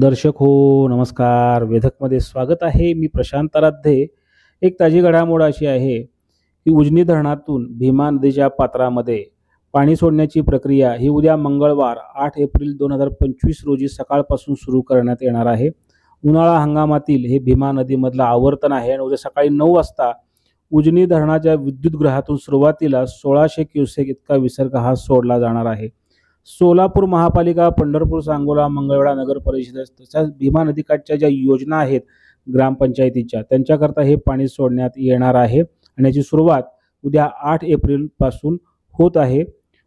दर्शक हो नमस्कार. वेधकमध्ये स्वागत आहे. मी प्रशांत आराध्ये. एक ताजी घडामोड अशी आहे की उजनी धरणातून भीमा नदीच्या पात्रामध्ये पाणी सोडण्याची प्रक्रिया ही उद्या मंगळवार आठ एप्रिल दोन हजार पंचवीस रोजी सकाळपासून सुरू करण्यात येणार आहे. उन्हाळा हंगामातील हे भीमा नदीमधलं आवर्तन आहे आणि उद्या सकाळी नऊ वाजता उजनी धरणाच्या विद्युतगृहातून सुरुवातीला सोळाशे क्युसेक इतका विसर्ग हा सोडला जाणार आहे. सोलापूर महापालिका पंढरपूर सांगोला मंगळवेढा नगर परिषद तसेच भीमा नदीकाठच्या ज्या योजना आहेत ग्रामपंचायतीच्या त्यांच्याकरता हे पाणी सोडण्यात येणार आहे आणि याची सुरुवात उद्या आठ एप्रिलपासून होत आहे.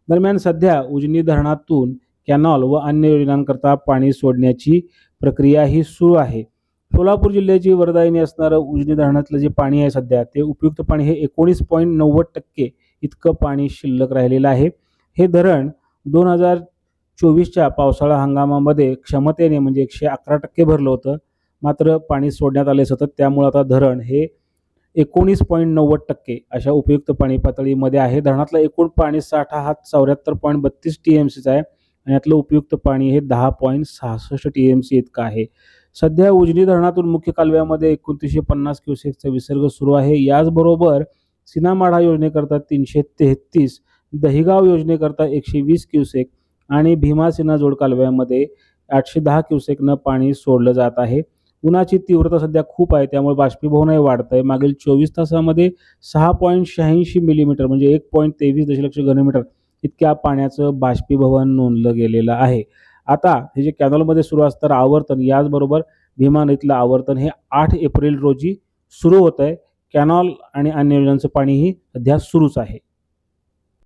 दरम्यान सध्या उजनी धरणातून कॅनॉल व अन्य योजनांकरता पाणी सोडण्याची प्रक्रिया ही सुरू आहे. सोलापूर जिल्ह्याची वरदायिनी असणारं उजनी धरणातलं जे पाणी आहे सध्या ते उपयुक्त पाणी हे एकोणीस पॉईंट नव्वद टक्के इतकं पाणी शिल्लक राहिलेलं आहे. हे धरण दोन हजार चोवीसच्या पावसाळा हंगामामध्ये क्षमतेने म्हणजे एकशे अकरा टक्के भरलं होतं. मात्र पाणी सोडण्यात आले सतत. त्यामुळे आता धरण हे एकोणीस पॉईंट नव्वद टक्के अशा उपयुक्त पाणी पातळीमध्ये आहे. धरणातला एकूण पाणी साठा हा चौऱ्याहत्तर पॉईंट बत्तीस टी एम सीचा आहे आणि यातलं उपयुक्त पाणी हे दहा पॉईंट सहासष्ट टी एम सी इतकं आहे. सध्या उजनी धरणातून मुख्य कालव्यामध्ये एकोणतीसशे पन्नास क्युसेकचा विसर्ग सुरू आहे. याचबरोबर सिनामाढा योजनेकरता तीनशे तेहतीस दहिगाव योजनेकरता एकशे वीस क्युसेक आणि भीमासेना जोड कालव्यामध्ये आठशे दहा क्युसेकनं पाणी सोडलं जात आहे. उन्हाची तीव्रता सध्या खूप आहे त्यामुळे बाष्पीभवनही वाढतं आहे मागील चोवीस तासामध्ये सहा पॉईंट शहाऐंशी मिलीमीटर म्हणजे एक पॉईंट तेवीस दशलक्ष घनमीटर इतक्या पाण्याचं बाष्पीभवन नोंदलं गेलेलं आहे. आता हे जे कॅनॉलमध्ये सुरू असतं आवर्तन याचबरोबर भीमा नदीतलं आवर्तन हे आठ एप्रिल रोजी सुरू होत आहे कॅनॉल आणि अन्य योजनांचं पाणीही सध्या सुरूच आहे.